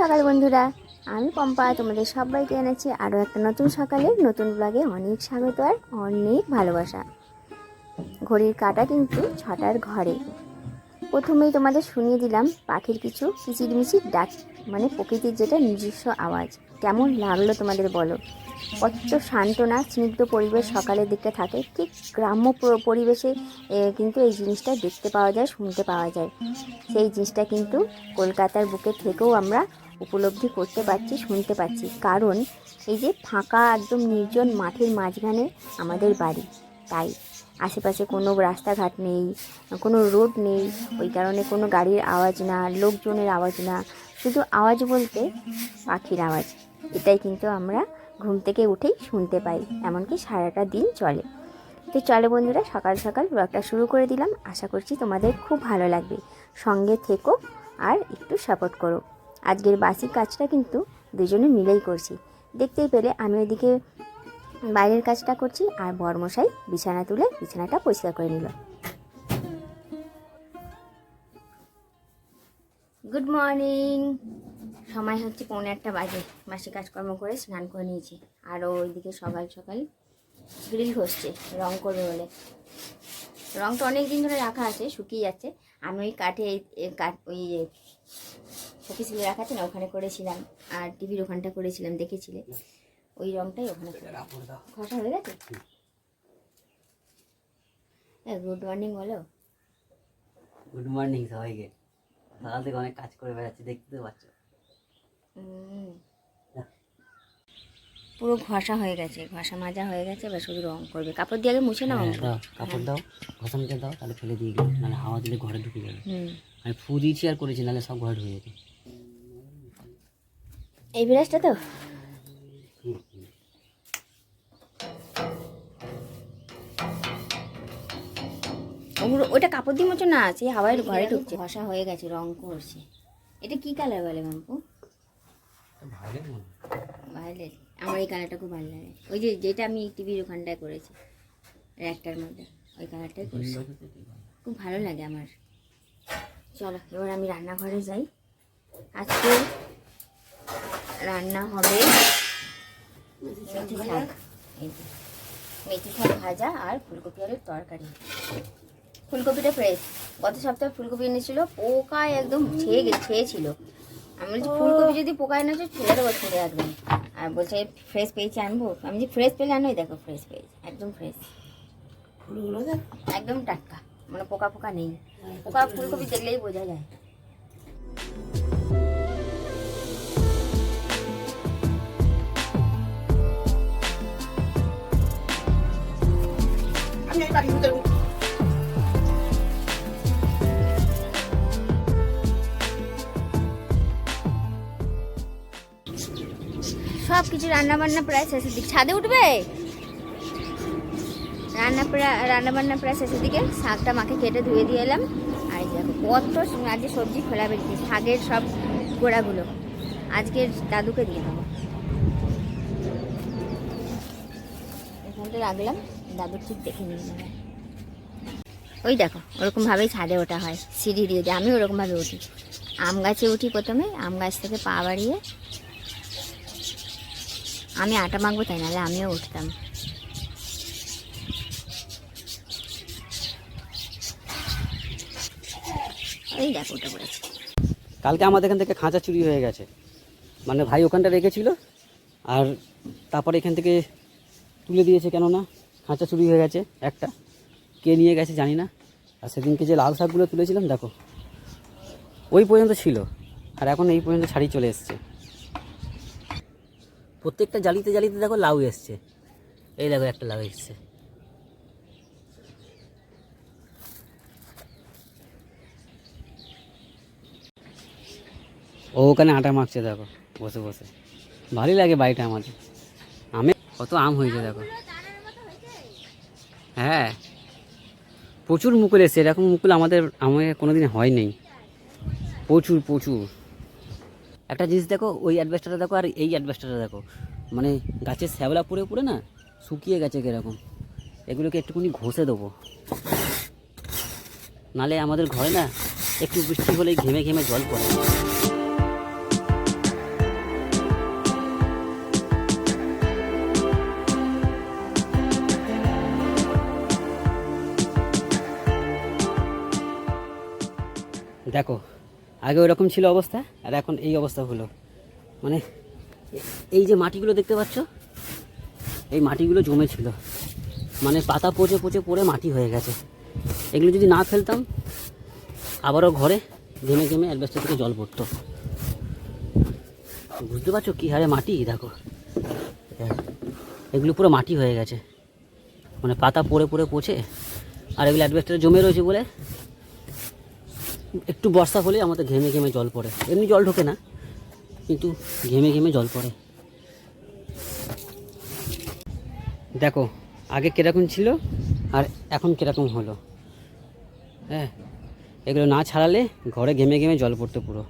সকাল বন্ধুরা। আমি পম্পা, তোমাদের সবাইকে জানাচ্ছি আরও একটা নতুন সকালে নতুন ব্লগে অনেক স্বাগত আর অনেক ভালোবাসা। ঘড়ির কাটা কিন্তু ছটার ঘরে। প্রথমেই তোমাদের শুনিয়ে দিলাম পাখির কিছু কিচিরমিচির ডাক মানে প্রকৃতির যেটা নিজস্ব আওয়াজ। কেমন লাগল তোমাদের বলো? কত শান্তনা স্নিগ্ধ পরিবেশ সকালের দিকটা থাকে, ঠিক গ্রাম্য পরিবেশে কিন্তু এই জিনিসটা দেখতে পাওয়া যায়, শুনতে পাওয়া যায়। সেই জিনিসটা কিন্তু কলকাতার বুকে থেকেও আমরা উপলব্ধি করতে পারছি, শুনতে পাচ্ছি কারণ এই যে ফাঁকা একদম নির্জন মাঠের মাঝখানে আমাদের বাড়ি, তাই। আশেপাশে কোনো রাস্তাঘাট নেই, কোনো রোড নেই, ওই কারণে কোনো গাড়ির আওয়াজ না, লোকজনের আওয়াজ না, শুধু আওয়াজ বলতে পাখির আওয়াজ। এটাই কিন্তু আমরা ঘুম থেকে উঠেই শুনতে পাই, এমনকি সারাটা দিন চলে। তো চলো বন্ধুরা, সকাল সকাল ব্লগটা শুরু করে দিলাম। আশা করছি তোমাদের খুব ভালো লাগবে। সঙ্গে থেকো আর একটু সাপোর্ট করো। আজকের বাসি কাজটা কিন্তু দুজনে মিলেই করছি। দেখতেই পেলে আমি ওইদিকে বাইরের কাজটা করছি আর বরমশাই বিছানা তুলে বিছানাটা পরিষ্কার করে নিল। গুড মর্নিং সময় হচ্ছে পৌনে একটা বাজে। মাসে কাজকর্ম করে স্নান করে নিয়েছি। আর ওইদিকে সকাল সকাল গ্রিল হচ্ছে রং করবে বলে। রংটা অনেক দিন ধরে রাখা আছে, শুকিয়ে যাচ্ছে। আমি ওই কাঠে কাঠ, ওই শোকেস রাখা আছে না? ওখানে করেছিলাম। আর টিভির ওখানটা করেছিলাম দেখেছিলে? ওই রংটাই ওখানে। ঘষা হয়ে গেছে? গুড মর্নিং বলো। গুড মর্নিং সবাইকে। সকাল থেকে অনেক কাজ করে বেড়াচ্ছি দেখতে তো পাচ্ছ। পুরো ঘষা হয়ে গেছে ঘষা মাজা হয়ে গেছে এবার শুধু রং করবে। কাপড় দিয়ে আগে মুছে নাও হ্যাঁ, দাও কাপড় দাও ঘষামকে দাও তাহলে ফেলে দিয়ে গেলে। নাহলে হাওয়া দিলে ঘরে ঢুকে যাবে। হুম। আমি ফু দিয়েছি আর করেছি নাহলে সব ঘরে ঢুকে যেত। এই ব্রাশটা তো? ওটা কাপড় দিয়ে মোছো না আছে হাওয়ায় ঘরে ঢুকছে। ঘষা হয়ে গেছে রং করছে। এটা কি কালার বলে মাম্পু? ভায়োলেট আমার এই কালারটা খুব ভালো লাগে। ওই যে যেটা আমি টিভির ওখানটায় করেছি র্যাকটার মধ্যে ওই কালারটাই করছি। খুব ভালো লাগে আমার। চলো এবার আমি রান্নাঘরে যাই। আজকে রান্না হবে মেথি শাক। এই মেথি শাক ভাজা আর ফুলকপি আলুর তরকারি। ফুলকপিটা ফ্রেশ গত সপ্তাহে ফুলকপি এনেছিল পোকায় একদম ছেয়ে ছেয়েছিল। আমি বলছি ফুলকপি যদি পোকায় এনেছো ছেলে দেবো ছেড়ে একদম আর বলছে ফ্রেশ পেয়েছি আনব। আমি যে ফ্রেশ পেলে আনোই দেখো ফ্রেশ পেয়েছি একদম ফ্রেশ একদম টাটকা। মানে পোকা পোকা নেই। পোকা ফুলকপি দেখলেই বোঝা যায়। সব কিছু রান্না বান্না প্রায় শেষের দিকে ছাদে উঠবে? রান্না প্রায় রান্না বান্না প্রায় শেষের দিকে শাকটা মাকে কেটে ধুয়ে দিয়ে এলাম। আর দেখো, কত আজকে সবজি খোলা বেরিয়েছে, শাকের সব গোড়াগুলো। আজকের দাদুকে দিয়ে দেবো। এখানটা রাখলাম, দাদু ঠিক দেখে নিয়ে নেবে। ওই দেখো, ওরকমভাবেই ছাদে ওঠা হয়, সিঁড়ি দিয়ে দিয়ে। আমি ওরকমভাবে উঠি। আম গাছে উঠি প্রথমে, আম গাছ থেকে পা বাড়িয়ে। আমি আটা মাখবো তাই, নাহলে আমিও উঠতাম। এই দেখো পড়েছে কালকে আমাদের এখান থেকে খাঁচা চুরি হয়ে গেছে। মানে ভাই ওখানটা রেখেছিল, আর তারপরে এখান থেকে তুলে দিয়েছে কেননা খাঁচা চুরি হয়ে গেছে একটা। কে নিয়ে গেছে জানি না। আর সেদিনকে যে লাল শাকগুলো তুলেছিলাম, দেখো, ওই পর্যন্ত ছিল, আর এখন এই পর্যন্ত শাড়ি চলে এসছে। প্রত্যেকটা জালিতে জালিতে দেখো লাউ এসছে। এই দেখো একটা লাউ এসছে। ও ওখানে আটা মাখছে, দেখো, বসে বসে। ভালোই লাগে বাড়িটা আমাদের। আমে কত আম হয়েছে, দেখো। হ্যাঁ প্রচুর মুকুল এসছে। এরকম মুকুল আমাদের আমাদের কোনোদিন হয় নেই। প্রচুর প্রচুর। একটা জিনিস দেখো, ওই অ্যাডভেস্টারটা দেখো, আর এই অ্যাডভেস্টারটা দেখো। মানে গাছের শ্যাবলা পড়ে পড়ে না, শুকিয়ে গেছে কীরকম। এগুলোকে একটুখানি ঘষে দেবো। নালে আমাদের ঘরে না, একটু বৃষ্টি হলেই ঘেমে ঘেমে জল পড়ে। দেখো আগে ওরকম ছিল অবস্থা আর এখন এই অবস্থা হলো। মানে এই যে মাটিগুলো দেখতে পাচ্ছ এই মাটিগুলো জমেছিল মানে পাতা পচে পচে পড়ে মাটি হয়ে গেছে। এগুলো যদি না ফেলতাম আবারও ঘরে ঘেমে ঘেমে অ্যালবেস্টার থেকে জল পড়তো। বুঝতে পারছ কী হারে মাটি? দেখো, এগুলো পুরো মাটি হয়ে গেছে। মানে পাতা পড়ে পড়ে পচে আর এগুলো অ্যাডভেস্টারে জমে রয়েছে বলে একটু বর্ষা হলেই আমাদের ঘেমে ঘেমে জল পড়ে। এমনি জল ঢোকে না, কিন্তু ঘেমে ঘেমে জল পড়ে। দেখো, আগে কীরকম ছিল আর এখন কীরকম হলো। হ্যাঁ এগুলো না ছাড়ালে ঘরে ঘেমে ঘেমে জল পড়তো পুরো।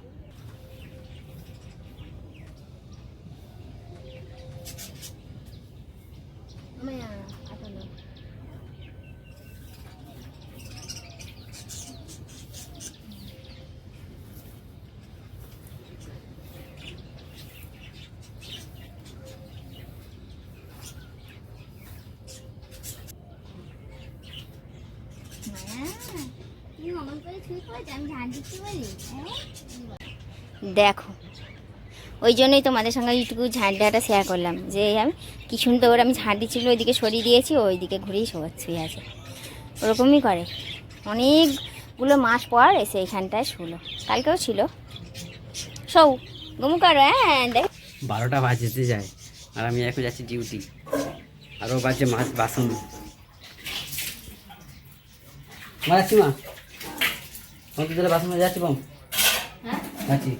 দেখো। ওই জন্যই তোমাদের সঙ্গে এইটুকু ঝাঁটাটা শেয়ার করলাম। যে আমি কি সুন্দর করে আমি ঝাঁট দিচ্ছিল ওইদিকে সরিয়ে দিয়েছি, ওইদিকে ঘুরেই শোয়া শুয়ে আছে ওরকমই করে। অনেকগুলো মাস পর এসে এইখানটায় শুলো। কালকেও ছিল। সৌ গুমু করো হ্যাঁ দেখ। বারোটা বাজতে যায়, আর আমি এখন যাচ্ছি ডিউটি আরও বাজছে মাছ বাসন। মা? পঞ্চাশ দিলে বাসন যাচ্ছি বম হ্যাঁ? যাচ্ছি।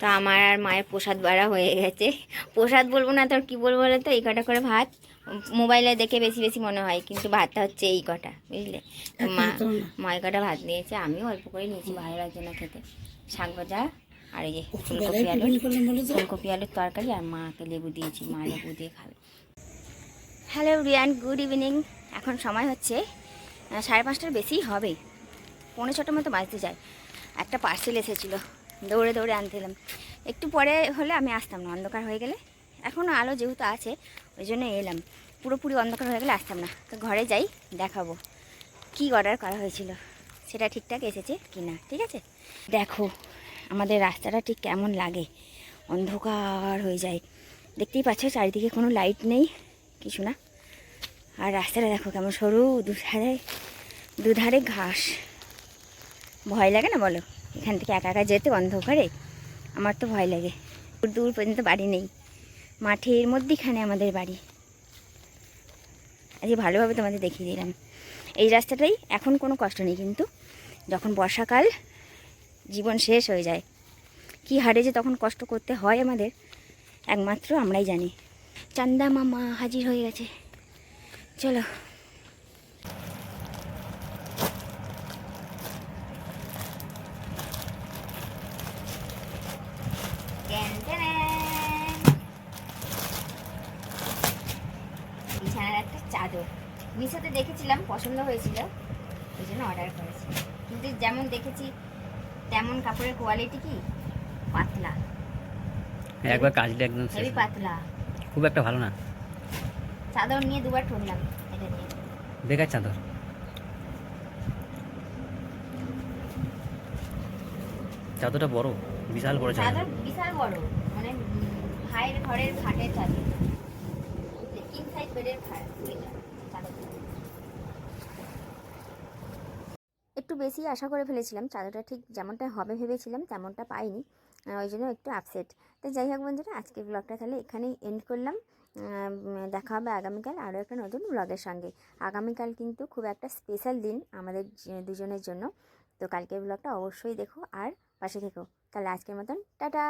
তা আমার আর মায়ের প্রসাদ বাড়া হয়ে গেছে। প্রসাদ বলব না তোর কী বলব বলে তো? এই কটা করে ভাত। মোবাইলে দেখে বেশি বেশি মনে হয় কিন্তু ভাতটা হচ্ছে এই কটা বুঝলে? মা মা এই কটা ভাত নিয়েছে আমিও অল্প করে নিয়েছি লাগছে না খেতে। শাক ভাজা আর এই যে ফুলকপি আলু ফুলকপি আলুর তরকারি আর মাকে লেবু দিয়েছি মা লেবু দিয়ে খাবে। হ্যালো রিয়ান গুড ইভিনিং এখন সময় হচ্ছে সাড়ে পাঁচটার বেশি হবে। পৌনে ছটার মতো বাজতে যায়। একটা পার্সেল এসেছিল। দৌড়ে দৌড়ে আনতে এলাম একটু পরে হলে আমি আসতাম না, অন্ধকার হয়ে গেলে। এখনও আলো যেহেতু আছে, ওই জন্য এলাম। পুরোপুরি অন্ধকার হয়ে গেলে আসতাম না। তো ঘরে যাই, দেখাবো কি অর্ডার করা হয়েছিল। সেটা ঠিকঠাক এসেছে কি না ঠিক আছে? দেখো, আমাদের রাস্তাটা ঠিক কেমন লাগে। অন্ধকার হয়ে যায়। দেখতেই পাচ্ছ, চারিদিকে কোনো লাইট নেই, কিছু না। আর রাস্তাটা দেখো কেমন সরু, দুধারে দুধারে ঘাস। ভয় লাগে না বলো? এখান থেকে একা একা যেতে অন্ধকারে? আমার তো ভয় লাগে। দূর দূর পর্যন্ত বাড়ি নেই। মাঠের মধ্যেখানে আমাদের বাড়ি। আজকে ভালোভাবে তোমাদের দেখিয়ে দিলাম। এই রাস্তাটাই এখন কোনো কষ্ট নেই কিন্তু। যখন বর্ষাকাল, জীবন শেষ হয়ে যায়। কি হারে যে তখন কষ্ট করতে হয় আমাদের, একমাত্র আমরাই জানি। চান্দা মামা হাজির হয়ে গেছে। চলো। বিছানার একটা চাদর। মিশোতে দেখেছিলাম পছন্দ হয়েছিল ওই জন্য অর্ডার করেছি। কিন্তু যেমন দেখেছি তেমন কাপড়ের কোয়ালিটি কি? পাতলা। একবার কাজটা একদম হেভি পাতলা। খুব একটা ভালো না। চাদর নিয়ে দুবার ঠকলাম এটা নিয়ে বেকার চাদর। চাদরটা বড় বিশাল বড় চাদর। বিশাল বড় মানে ভাইয়ের ঘরের খাটের চাদর। একটু বেশি আশা করে ফেলেছিলাম চাদরটা ঠিক যেমনটা হবে ভেবেছিলাম, তেমনটা পাইনি ওই জন্য একটু আপসেট তো যাই হোক বন্ধুরা, আজকের ব্লগটা তাহলে এখানেই এন্ড করলাম। দেখা হবে আগামীকাল আরও একটা নতুন ব্লগের সঙ্গে। আগামীকাল কিন্তু খুব একটা স্পেশাল দিন আমাদের দুজনের জন্য। তো কালকের ব্লগটা অবশ্যই দেখো আর পাশে থেকো। তাহলে আজকের মতন, টাটা!